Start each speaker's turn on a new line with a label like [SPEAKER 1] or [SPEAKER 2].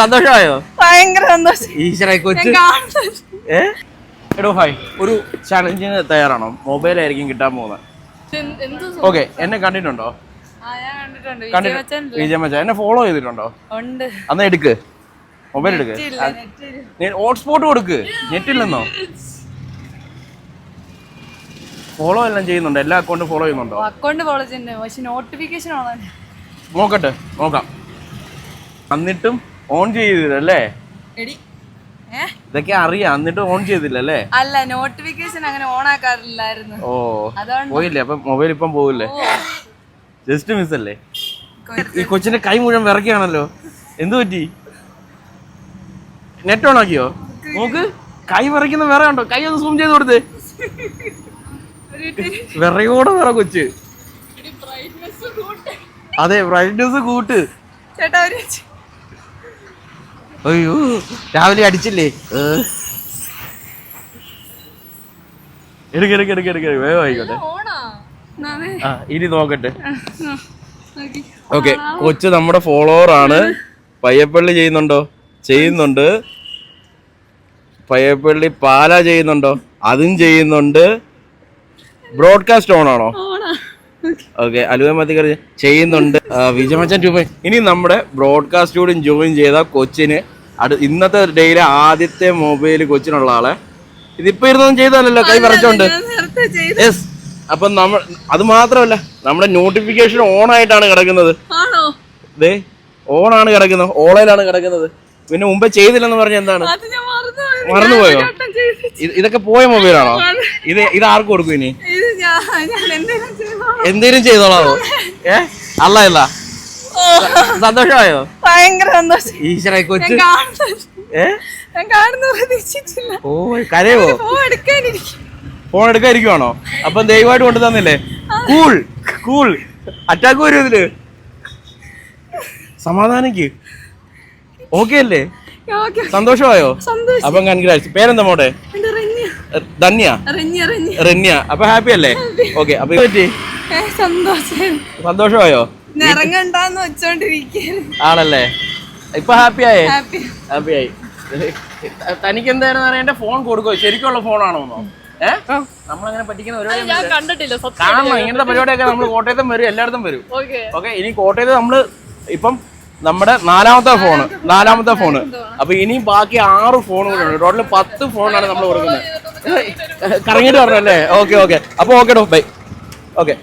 [SPEAKER 1] സന്തോഷമായോ?
[SPEAKER 2] ഭയങ്കര സന്തോഷം. ഈശ്വരായി
[SPEAKER 1] കൊച്ചു. ഏ? എടോ ഹായ്. ഒരു ചലഞ്ചിന് തയ്യാറാണോ? മൊബൈലായിരിക്കും കിട്ടാൻ പോകുന്നത്. ഓക്കെ എന്നെ കണ്ടിട്ടുണ്ടോ? വിജയ മച്ച എന്നെ ഫോളോ ചെയ്തിട്ടുണ്ടോ? അന്ന് എടുക്ക്. മൊബൈൽ എടുക്ക്. ഹോട്ട്സ്പോട്ട് കൊടുക്ക്. നെറ്റില്ലെന്നോ? ഫോളോ എല്ലാം ചെയ്യുന്നുണ്ടോ. എല്ലാ അക്കൗണ്ടും ഫോളോ ചെയ്യുന്നുണ്ടോ?
[SPEAKER 2] അക്കൗണ്ട് ഫോളോ ചെയ്യുന്നുണ്ട്. പക്ഷെ നോട്ടിഫിക്കേഷൻ
[SPEAKER 1] നോക്കട്ടെ നോക്കാം. എന്നിട്ടും ഓൺ ചെയ്തില്ലല്ലേ? ഇതൊക്കെ അറിയാം. എന്നിട്ട് ഓൺ ചെയ്തില്ലല്ലേ?
[SPEAKER 2] അല്ല നോട്ടിഫിക്കേഷൻ അങ്ങനെ ഓൺ ആക്കാറില്ലായിരുന്നു.
[SPEAKER 1] ഓ പോയില്ലേ? അപ്പൊ മൊബൈൽ ഇപ്പം പോവില്ലേ? ജസ്റ്റ് മിസ് അല്ലേ? ഈ കൊച്ചിന്റെ കൈ മുഴുവൻ വിറക്കുകയാണല്ലോ എന്തു പറ്റി? നെറ്റ് ഓൺ ആക്കിയോ? നോക്ക്. കൈ വിറയ്ക്കുന്ന വേറെ ഉണ്ടോ കൈ ഒന്ന് സൂം ചെയ്ത് കൊടുത്തേ. വിറയോടെ വിറ കൊച്ച്. അതെ ബ്രൈറ്റ്നസ് കൂട്ട്.
[SPEAKER 2] ചേട്ടാ.
[SPEAKER 1] അയ്യോ രാവിലെ അടിച്ചില്ലേ. എടുക്ക് എടുക്ക് എടുക്ക് എടുക്ക് വേഗം ആയിക്കോട്ടെ. ആ ഇനി നോക്കട്ടെ.
[SPEAKER 2] നോക്കി.
[SPEAKER 1] ഓക്കെ കൊച്ചു നമ്മുടെ ഫോളോവർ ആണ് പയ്യപ്പള്ളി ചെയ്യുന്നുണ്ടോ? ചെയ്യുന്നുണ്ട്. പയ്യപ്പള്ളി പാല ചെയ്യുന്നുണ്ടോ? അതും ചെയ്യുന്നുണ്ട്. ബ്രോഡ്കാസ്റ്റ് ഓൺ ആണോ
[SPEAKER 2] ഓക്കെ.
[SPEAKER 1] ഓക്കെ അലുവമത്തിക്കറി ചെയ്യുന്നുണ്ട്. വിജമച്ചൻ വിജയമച്ചൻ ടു ഇനി നമ്മുടെ ബ്രോഡ്കാസ്റ്റ് കൂടി ജോയിൻ ചെയ്ത കൊച്ചിന് അടു ഇന്നത്തെ ഡേയിലെ ആദ്യത്തെ മൊബൈൽ കൊച്ചിനുള്ള ആളെ. ഇതിപ്പോ ഇരുന്നൊന്നും ചെയ്തല്ലോ കൈ വിറച്ചോണ്ട്. യെസ് അപ്പൊ നമ്മൾ അത് മാത്രമല്ല നമ്മുടെ നോട്ടിഫിക്കേഷൻ ഓൺ ആയിട്ടാണ് കിടക്കുന്നത്.
[SPEAKER 2] ആണോ?
[SPEAKER 1] ദേ ഓണാണ് കിടക്കുന്നത് ഓളയിലാണ് കിടക്കുന്നത്. പിന്നെ മുമ്പേ ചെയ്തില്ലെന്ന് പറഞ്ഞ എന്താണ്?
[SPEAKER 2] മറന്നുപോയി.
[SPEAKER 1] ഇതൊക്കെ പോയ മൊബൈലാണോ ഇത് ഇത് ആർക്കും കൊടുക്കും ഇനി? എന്തേലും ചെയ്തോളാമോ ഏ? അല്ല അല്ല. സന്തോഷമായോ?
[SPEAKER 2] ഭയങ്കര സന്തോഷം.
[SPEAKER 1] ഈശ്വര കൊച്ചു.
[SPEAKER 2] കാണുന്നത്.
[SPEAKER 1] ഏ?
[SPEAKER 2] ഞാൻ കാണുന്ന പ്രതീക്ഷിച്ചില്ല
[SPEAKER 1] ഓ കരയോ?
[SPEAKER 2] പോ എടുക്കാനിരിക്കും.
[SPEAKER 1] ഫോൺ എടുക്കാതിരിക്കുവാണോ അപ്പൊ ദയവായിട്ട് കൊണ്ടു തന്നില്ലേ? Cool cool. അറ്റാക്ക് വരും ഇതിൽ. സമാധാനിക്ക്. ഓക്കെ അല്ലേ സന്തോഷമായോ?
[SPEAKER 2] സന്തോഷം.
[SPEAKER 1] അപ്പം കൺഗ്രാറ്റ്സ് പേരെന്താ
[SPEAKER 2] റെഞ്ഞ
[SPEAKER 1] ധന്യ. റന്യ അപ്പൊ ഹാപ്പി അല്ലേ? ഓക്കെ അപ്പൊ സന്തോഷമായോ?
[SPEAKER 2] ഇറങ്ങണ്ടാന്ന് വെച്ചോണ്ടിരിക്കുന്നു
[SPEAKER 1] ആണല്ലേ ഇപ്പൊ ഹാപ്പി ആയേ
[SPEAKER 2] ഹാപ്പി
[SPEAKER 1] ആയി തനിക്ക് എന്തായിരുന്നു അറിയാൻ എന്റെ ഫോൺ കൊടുക്കോ ശരിക്കുള്ള ഫോണാണോ ഏഹ് നമ്മളങ്ങനെ പറ്റിക്കുന്ന ഒരു
[SPEAKER 2] ഞാൻ കണ്ടിട്ടില്ല സത്യം
[SPEAKER 1] കാണണം ഇങ്ങനത്തെ പരിപാടിയൊക്കെ നമ്മൾ കോട്ടയത്തും വരും എല്ലായിടത്തും വരും
[SPEAKER 2] ഓക്കെ
[SPEAKER 1] ഓക്കെ ഇനി കോട്ടയത്ത് നമ്മൾ ഇപ്പം നമ്മുടെ നാലാമത്തെ ഫോണ് നാലാമത്തെ ഫോണ് അപ്പൊ ഇനി ബാക്കി ആറ് ഫോണുകളുണ്ട് ടോട്ടൽ പത്ത് ഫോണാണ് നമ്മൾ കൊടുക്കുന്നത് കറങ്ങിട്ട് പറഞ്ഞല്ലേ ഓക്കെ ഓക്കെ അപ്പൊ ഓക്കെ ഡോ ബൈ ഓക്കെ